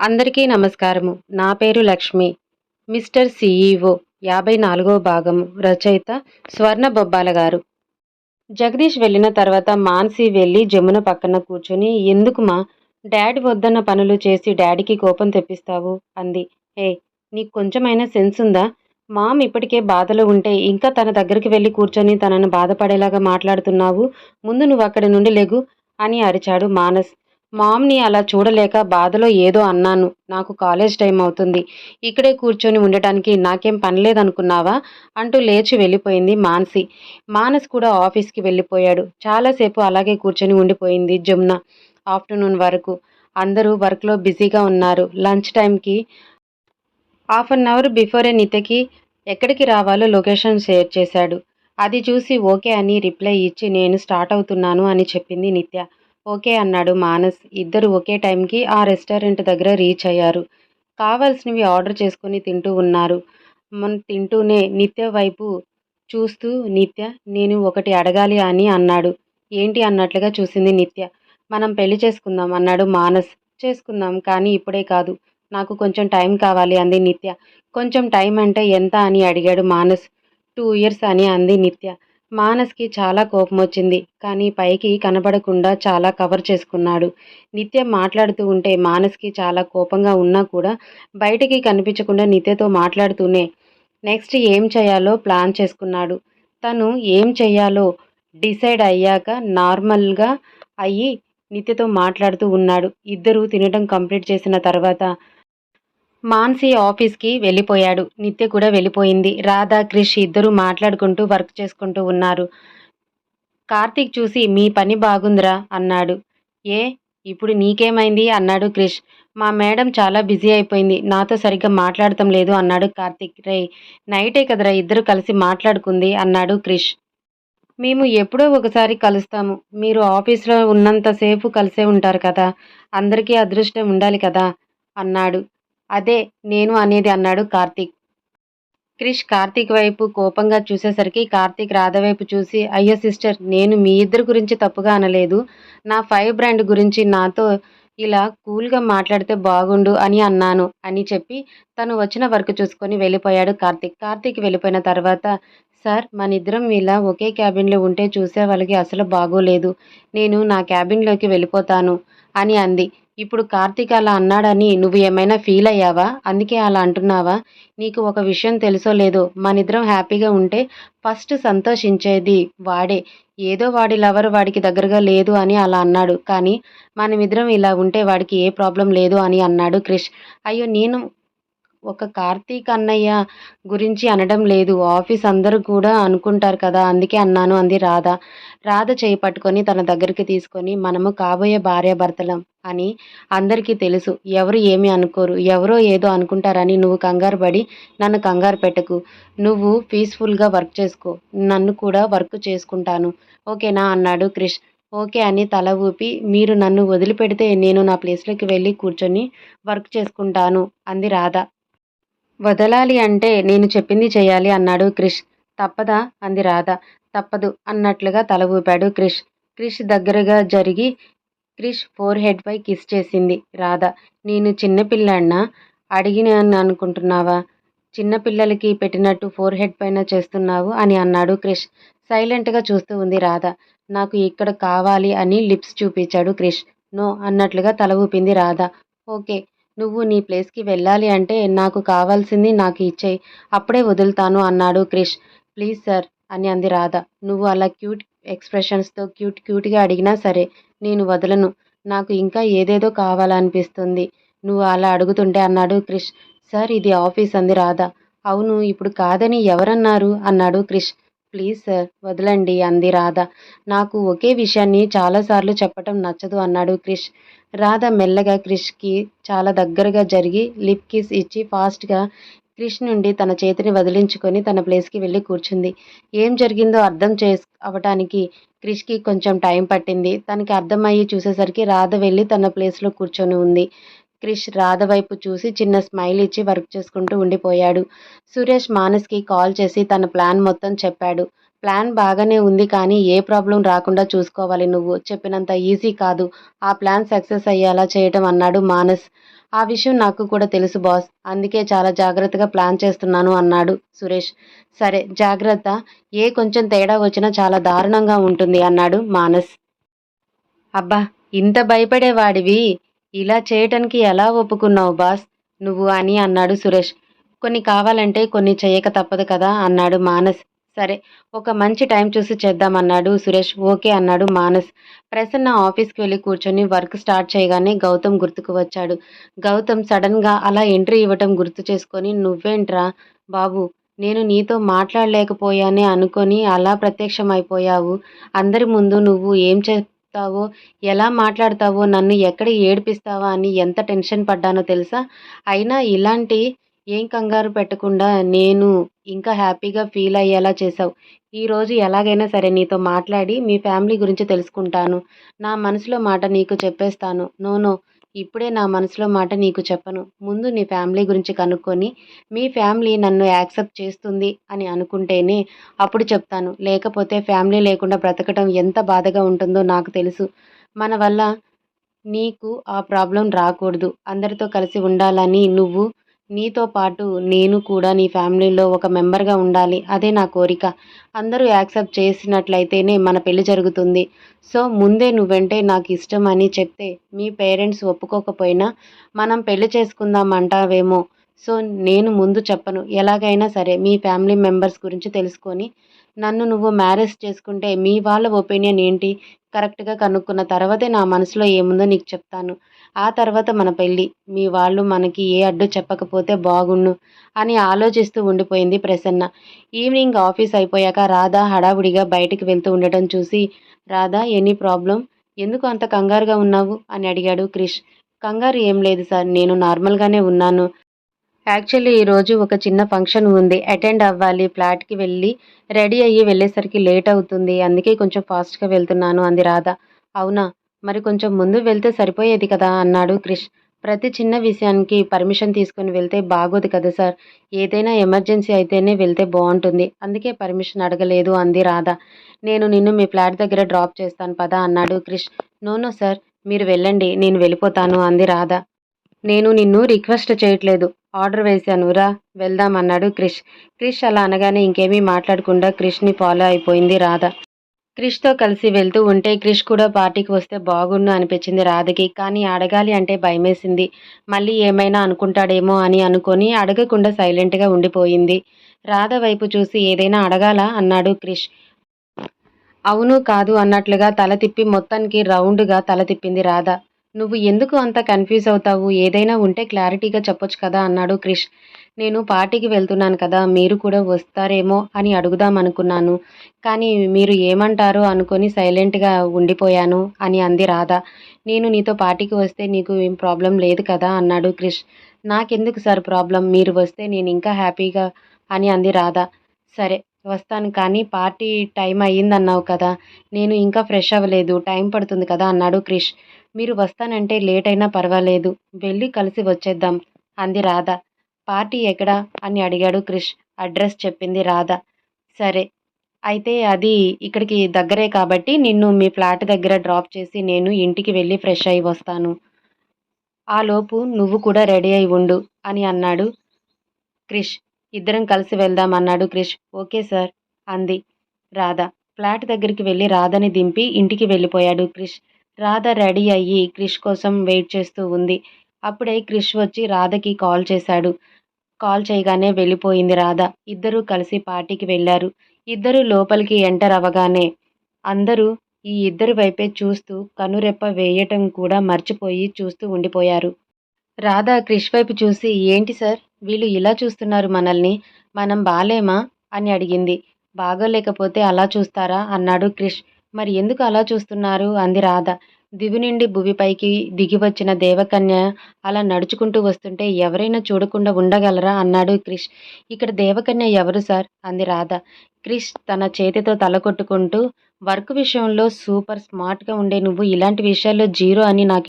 అందరికీ నమస్కారము. నా పేరు లక్ష్మి. మిస్టర్ సిఈఓ యాభై నాలుగో భాగము రచయిత స్వర్ణ బొబ్బాల గారు. జగదీష్ వెళ్ళిన తర్వాత మాన్సి వెళ్ళి జమున పక్కన కూర్చొని ఎందుకు మా డాడీ వద్దన్న పనులు చేసి డాడీకి కోపం తెప్పిస్తావు? అంది. ఏ నీకు కొంచెమైనా సెన్స్ ఉందా? మామ్ ఇప్పటికే బాధలో ఉంటే ఇంకా తన దగ్గరికి వెళ్ళి కూర్చొని తనను బాధపడేలాగా మాట్లాడుతున్నావు. ముందు నువ్వు అక్కడి నుండి లేగు అని అరిచాడు మానస్. మామ్ని అలా చూడలేక బాధలో ఏదో అన్నాను. నాకు కాలేజ్ టైం అవుతుంది. ఇక్కడే కూర్చొని ఉండటానికి నాకేం పని లేదనుకున్నావా? అంటూ లేచి వెళ్ళిపోయింది మానసి. మానస్ కూడా ఆఫీస్కి వెళ్ళిపోయాడు. చాలాసేపు అలాగే కూర్చొని ఉండిపోయింది జమున ఆఫ్టర్నూన్ వరకు. అందరూ వర్క్లో బిజీగా ఉన్నారు. లంచ్ టైంకి హాఫ్ అన్ అవర్ బిఫోరే నితకి ఎక్కడికి రావాలో లొకేషన్ షేర్ చేశాడు. అది చూసి ఓకే అని రిప్లై ఇచ్చి నేను స్టార్ట్ అవుతున్నాను అని చెప్పింది నిత్య. ఓకే అన్నాడు మానస్. ఇద్దరు ఒకే టైంకి ఆ రెస్టారెంట్ దగ్గర రీచ్ అయ్యారు. కావాల్సినవి ఆర్డర్ చేసుకుని తింటూ ఉన్నారు. మన తింటూనే నిత్య వైపు చూస్తూ నిత్య నేను ఒకటి అడగాలి అని అన్నాడు. ఏంటి అన్నట్లుగా చూసింది నిత్య. మనం పెళ్ళి చేసుకుందాం అన్నాడు మానస్. చేసుకుందాం కానీ ఇప్పుడే కాదు. నాకు కొంచెం టైం కావాలి అంది నిత్య. కొంచెం టైం అంటే ఎంత అని అడిగాడు మానస్. టూ ఇయర్స్ అని అంది నిత్య. మానస్కి చాలా కోపం వచ్చింది కానీ పైకి కనబడకుండా చాలా కవర్ చేసుకున్నాడు. నిత్య మాట్లాడుతూ ఉంటే మానస్కి చాలా కోపంగా ఉన్నా కూడా బయటికి కనిపించకుండా నిత్యతో మాట్లాడుతూనే నెక్స్ట్ ఏం చేయాలో ప్లాన్ చేసుకున్నాడు. తను ఏం చేయాలో డిసైడ్ అయ్యాక నార్మల్గా అయ్యి నిత్యతో మాట్లాడుతూ ఉన్నాడు. ఇద్దరు తినడం కంప్లీట్ చేసిన తర్వాత మాన్సి ఆఫీస్కి వెళ్ళిపోయాడు. నిత్య కూడా వెళ్ళిపోయింది. రాధా క్రిష్ ఇద్దరు మాట్లాడుకుంటూ వర్క్ చేసుకుంటూ ఉన్నారు. కార్తీక్ చూసి మీ పని బాగుందిరా అన్నాడు. ఏ? ఇప్పుడు నీకేమైంది? అన్నాడు క్రిష్. మా మేడం చాలా బిజీ అయిపోయింది. నాతో సరిగ్గా మాట్లాడటం లేదు అన్నాడు కార్తీక్. రే నైటే కదరా ఇద్దరు కలిసి మాట్లాడుకుంది అన్నాడు క్రిష్. మేము ఎప్పుడో ఒకసారి కలుస్తాము. మీరు ఆఫీస్లో ఉన్నంతసేపు కలిసే ఉంటారు కదా. అందరికీ అదృష్టం ఉండాలి కదా అన్నాడు. అదే నేను అనేది అన్నాడు కార్తీక్. క్రిష్ కార్తీక్ వైపు కోపంగా చూసేసరికి కార్తీక్ రాధ వైపు చూసి అయ్యో సిస్టర్ నేను మీ ఇద్దరు గురించి తప్పుగా అనలేదు. నా ఫైవ్ బ్రాండ్ గురించి నాతో ఇలా కూల్గా మాట్లాడితే బాగుండు అని అన్నాను అని చెప్పి తను వచ్చిన వర్క్ చూసుకొని వెళ్ళిపోయాడు కార్తీక్. కార్తీక్ వెళ్ళిపోయిన తర్వాత సార్ మన ఇద్దరం ఇలా ఒకే క్యాబిన్లో ఉంటే చూసే వాళ్ళకి అసలు బాగోలేదు. నేను నా క్యాబిన్లోకి వెళ్ళిపోతాను అని అంది. ఇప్పుడు కార్తీక్ అలా అన్నాడని నువ్వు ఏమైనా ఫీల్ అయ్యావా? అందుకే అలా అంటున్నావా? నీకు ఒక విషయం తెలుసో లేదో? మనిద్దరం హ్యాపీగా ఉంటే ఫస్ట్ సంతోషించేది వాడే. ఏదో వాడి లవర్ వాడికి దగ్గరగా లేదు అని అలా అన్నాడు. కానీ మనమిద్దరం ఇలా ఉంటే వాడికి ఏ ప్రాబ్లం లేదు అని అన్నాడు క్రిష్. అయ్యో నేను ఒక కార్తీక్ అన్నయ్య గురించి అనడం లేదు. ఆఫీస్ అందరూ కూడా అనుకుంటారు కదా అందుకే అన్నాను అంది రాధ. రాధ చేయి పట్టుకొని తన దగ్గరికి తీసుకొని మనము కాబోయే భార్యాభర్తలం అని అందరికీ తెలుసు. ఎవరు ఏమి అనుకోరు. ఎవరో ఏదో అనుకుంటారని నువ్వు కంగారు పడి నన్ను కంగారు పెట్టకు. నువ్వు పీస్ఫుల్గా వర్క్ చేసుకో. నన్ను కూడా వర్క్ చేసుకుంటాను. ఓకేనా? అన్నాడు క్రిష్. ఓకే అని తల ఊపి మీరు నన్ను వదిలిపెడితే నేను నా ప్లేస్లోకి వెళ్ళి కూర్చొని వర్క్ చేసుకుంటాను అంది రాధ. వదలాలి అంటే నేను చెప్పింది చేయాలి అన్నాడు క్రిష్. తప్పదా? అంది రాధ. తప్పదు అన్నట్లుగా తల ఊపాడు క్రిష్. క్రిష్ దగ్గరగా జరిగి క్రిష్ ఫోర్ హెడ్పై కిస్ చేసింది. రాధ నేను చిన్నపిల్లాడినా అడిగినాను అనుకుంటున్నావా? చిన్నపిల్లలకి పెట్టినట్టు ఫోర్ హెడ్ పైన చేస్తున్నావు అని అన్నాడు క్రిష్. సైలెంట్గా చూస్తూ ఉంది రాధ. నాకు ఇక్కడ కావాలి అని లిప్స్ చూపించాడు క్రిష్. నో అన్నట్లుగా తల ఊపింది రాధ. ఓకే నువ్వు నీ ప్లేస్కి వెళ్ళాలి అంటే నాకు కావాల్సింది నాకు ఇచ్చేయి. అప్పుడే వదులుతాను అన్నాడు క్రిష్. ప్లీజ్ సార్ అని అంది రాధ. నువ్వు అలా క్యూట్ ఎక్స్ప్రెషన్స్తో క్యూట్ క్యూట్గా అడిగినా సరే నేను వదలను. నాకు ఇంకా ఏదేదో కావాలనిపిస్తుంది. నువ్వు అలా అడుగుతుంటే అన్నాడు క్రిష్. సార్ ఇది ఆఫీస్ అంది రాధ. అవును ఇప్పుడు కాదని ఎవరన్నారు? అన్నాడు క్రిష్. ప్లీజ్ సార్ వదలండి అంది రాధ. నాకు ఒకే విషయాన్ని చాలాసార్లు చెప్పటం నచ్చదు అన్నాడు క్రిష్. రాధ మెల్లగా క్రిష్కి చాలా దగ్గరగా జరిగి లిప్ కిస్ ఇచ్చి ఫాస్ట్గా క్రిష్ నుండి తన చేతిని వదిలించుకొని తన ప్లేస్కి వెళ్ళి కూర్చుంది. ఏం జరిగిందో అర్థం చేసు అవటానికి క్రిష్కి కొంచెం టైం పట్టింది. తనకి అర్థమయ్యి చూసేసరికి రాధ వెళ్ళి తన ప్లేస్లో కూర్చొని ఉంది. క్రిష్ రాధ వైపు చూసి చిన్న స్మైల్ ఇచ్చి వర్క్ చేసుకుంటూ ఉండిపోయాడు. సురేష్ మానస్కి కాల్ చేసి తన ప్లాన్ మొత్తం చెప్పాడు. ప్లాన్ బాగానే ఉంది కానీ ఏ ప్రాబ్లం రాకుండా చూసుకోవాలి నువ్వు. చెప్పినంత ఈజీ కాదు. ఆ ప్లాన్ సక్సెస్ అయ్యేలా చేయటం అన్నాడు మానస్. ఆ విషయం నాకు కూడా తెలుసు బాస్. అందుకే చాలా జాగ్రత్తగా ప్లాన్ చేస్తున్నాను అన్నాడు సురేష్. సరే జాగ్రత్త. ఏ కొంచెం తేడా వచ్చినా చాలా దారుణంగా ఉంటుంది అన్నాడు మానస్. అబ్బా ఇంత భయపడేవాడివి. ఇలా చేయటానికి ఎలా ఒప్పుకున్నావు బాస్? నువ్వు అని అన్నాడు సురేష్. కొన్ని కావాలంటే కొన్ని చేయక తప్పదు కదా అన్నాడు మానస్. సరే ఒక మంచి టైం చూసి చేద్దామన్నాడు సురేష్. ఓకే అన్నాడు మానస్. ప్రసన్న ఆఫీస్కి వెళ్ళి కూర్చొని వర్క్ స్టార్ట్ చేయగానే గౌతమ్ గుర్తుకు వచ్చాడు. గౌతమ్ సడన్గా అలా ఎంట్రీ ఇవ్వటం గుర్తు చేసుకొని నువ్వేంట్రా బాబు నేను నీతో మాట్లాడలేకపోయానే అనుకొని అలా ప్రత్యక్షమైపోయావు. అందరి ముందు నువ్వు ఏం చే చెప్తావో? ఎలా మాట్లాడతావో? నన్ను ఎక్కడ ఏడిపిస్తావా అని ఎంత టెన్షన్ పడ్డానో తెలుసా? అయినా ఇలాంటి ఏం కంగారు పెట్టకుండా నేను ఇంకా హ్యాపీగా ఫీల్ అయ్యేలా చేసావు ఈరోజు ఎలాగైనా సరే నీతో మాట్లాడి మీ ఫ్యామిలీ గురించి తెలుసుకుంటాను. నా మనసులో మాట నీకు చెప్పేస్తాను. No no. ఇప్పుడే నా మనసులో మాట నీకు చెప్పను. ముందు నీ ఫ్యామిలీ గురించి కనుక్కొని మీ ఫ్యామిలీ నన్ను యాక్సెప్ట్ చేస్తుంది అని అనుకుంటేనే అప్పుడు చెప్తాను. లేకపోతే ఫ్యామిలీ లేకుండా బ్రతకటం ఎంత బాధగా ఉంటుందో నాకు తెలుసు. మన వల్ల నీకు ఆ ప్రాబ్లం రాకూడదు. అందరితో కలిసి ఉండాలని నువ్వు నీతో పాటు నేను కూడా నీ ఫ్యామిలీలో ఒక మెంబర్గా ఉండాలి. అదే నా కోరిక. అందరూ యాక్సెప్ట్ చేసినట్లయితేనే మన పెళ్ళి జరుగుతుంది. సో ముందే నువ్వంటే నాకు ఇష్టం అని చెప్తే మీ పేరెంట్స్ ఒప్పుకోకపోయినా మనం పెళ్ళి చేసుకుందాం అంటావేమో. సో నేను ముందు చెప్పను. ఎలాగైనా సరే మీ ఫ్యామిలీ మెంబర్స్ గురించి తెలుసుకొని నన్ను నువ్వు మ్యారేజ్ చేసుకుంటే మీ వాళ్ళ ఒపీనియన్ ఏంటి? కరెక్ట్గా కనుక్కున్న తర్వాతే నా మనసులో ఏముందో నీకు చెప్తాను. ఆ తర్వాత మన పెళ్ళి. మీ వాళ్ళు మనకి ఏ అడ్డు చెప్పకపోతే బాగుండు అని ఆలోచిస్తూ ఉండిపోయింది ప్రసన్న. ఈవినింగ్ ఆఫీస్ అయిపోయాక రాధా హడావుడిగా బయటికి వెళ్తూ ఉండటం చూసి రాధా ఎనీ ప్రాబ్లం? ఎందుకు అంత కంగారుగా ఉన్నావు? అని అడిగాడు క్రిష్. కంగారు ఏం లేదు సార్ నేను నార్మల్గానే ఉన్నాను. యాక్చువల్లీ ఈరోజు ఒక చిన్న ఫంక్షన్ ఉంది. అటెండ్ అవ్వాలి ఫ్లాట్కి వెళ్ళి రెడీ అయ్యి వెళ్ళేసరికి లేట్ అవుతుంది. అందుకే కొంచెం ఫాస్ట్గా వెళ్తున్నాను అంది రాధ. అవునా? మరి కొంచెం ముందు వెళ్తే సరిపోయేది కదా అన్నాడు క్రిష్. ప్రతి చిన్న విషయానికి పర్మిషన్ తీసుకొని వెళ్తే బాగోదు కదా సార్. ఏదైనా ఎమర్జెన్సీ అయితేనే వెళ్తే బాగుంటుంది. అందుకే పర్మిషన్ అడగలేదు అంది రాధ. నేను నిన్ను మీ ఫ్లాట్ దగ్గర డ్రాప్ చేస్తాను పదా అన్నాడు క్రిష్. నోనో సార్ మీరు వెళ్ళండి నేను వెళ్ళిపోతాను అంది రాధ. నేను నిన్ను రిక్వెస్ట్ చేయట్లేదు. ఆర్డర్ వేశాను. రా వెళ్దాం అన్నాడు క్రిష్. క్రిష్ అలా అనగానే ఇంకేమీ మాట్లాడకుండా క్రిష్ని ఫాలో అయిపోయింది రాధ. క్రిష్తో కలిసి వెళ్తూ ఉంటే క్రిష్ కూడా పార్టీకి వస్తే బాగుండు అనిపించింది రాధకి. కానీ అడగాలి అంటే భయమేసింది. మళ్ళీ ఏమైనా అనుకుంటాడేమో అని అనుకొని అడగకుండా సైలెంట్గా ఉండిపోయింది. రాధ వైపు చూసి ఏదైనా అడగాలా అన్నాడు క్రిష్. అవును కాదు అన్నట్లుగా తల తిప్పి మొత్తానికి రౌండ్గా తల తిప్పింది రాధ. నువ్వు ఎందుకు అంత కన్ఫ్యూజ్ అవుతావు? ఏదైనా ఉంటే క్లారిటీగా చెప్పొచ్చు కదా అన్నాడు క్రిష్. నేను పార్టీకి వెళ్తున్నాను కదా మీరు కూడా వస్తారేమో అని అడుగుదాం అనుకున్నాను. కానీ మీరు ఏమంటారో అనుకొని సైలెంట్గా ఉండిపోయాను అని అంది రాధ. నేను నీతో పార్టీకి వస్తే నీకు ఏం ప్రాబ్లం లేదు కదా అన్నాడు క్రిష్. నాకెందుకు సార్ ప్రాబ్లం మీరు వస్తే నేను ఇంకా హ్యాపీగా అని అంది రాధ. సరే వస్తాను కానీ పార్టీ టైం అయ్యిందన్నావు కదా నేను ఇంకా ఫ్రెష్ అవ్వలేదు టైం పడుతుంది కదా అన్నాడు క్రిష్. మీరు వస్తానంటే లేట్ అయినా పర్వాలేదు వెళ్ళి కలిసి వచ్చేద్దాం అంది రాధ. పార్టీ ఎక్కడా? అని అడిగాడు క్రిష్. అడ్రస్ చెప్పింది రాధ. సరే అయితే అది ఇక్కడికి దగ్గరే కాబట్టి నిన్ను మీ ఫ్లాట్ దగ్గర డ్రాప్ చేసి నేను ఇంటికి వెళ్ళి ఫ్రెష్ అయి వస్తాను. ఆలోపు నువ్వు కూడా రెడీ అయి ఉండు అని అన్నాడు క్రిష్. ఇద్దరం కలిసి వెళ్దాం అన్నాడు క్రిష్. ఓకే సార్ అంది రాధ. ఫ్లాట్ దగ్గరికి వెళ్ళి రాధని దింపి ఇంటికి వెళ్ళిపోయాడు క్రిష్. రాధ రెడీ అయ్యి క్రిష్ కోసం వెయిట్ చేస్తూ ఉంది. అప్పుడే క్రిష్ వచ్చి రాధకి కాల్ చేశాడు. కాల్ చేయగానే వెళ్ళిపోయింది రాధ. ఇద్దరూ కలిసి పార్టీకి వెళ్ళారు. ఇద్దరు లోపలికి ఎంటర్ అవ్వగానే అందరూ ఈ ఇద్దరి వైపే చూస్తూ కనురెప్ప వేయటం కూడా మర్చిపోయి చూస్తూ ఉండిపోయారు. రాధ క్రిష్ వైపు చూసి ఏంటి సార్? వీళ్ళు ఇలా చూస్తున్నారు మనల్ని. మనం బాలేమా? అని అడిగింది. బాగోలేకపోతే అలా చూస్తారా? అన్నాడు క్రిష్. మరి ఎందుకు అలా చూస్తున్నారు? అంది రాధ. దివి నుండి భువిపైకి దిగి వచ్చిన దేవకన్య అలా నడుచుకుంటూ వస్తుంటే ఎవరైనా చూడకుండా ఉండగలరా? అన్నాడు క్రిష్. ఇక్కడ దేవకన్య ఎవరు సార్? అంది రాధ. క్రిష్ తన చేతితో తల కొట్టుకుంటూ వర్క్ విషయంలో సూపర్ స్మార్ట్గా ఉండే నువ్వు ఇలాంటి విషయాల్లో జీరో అని నాకు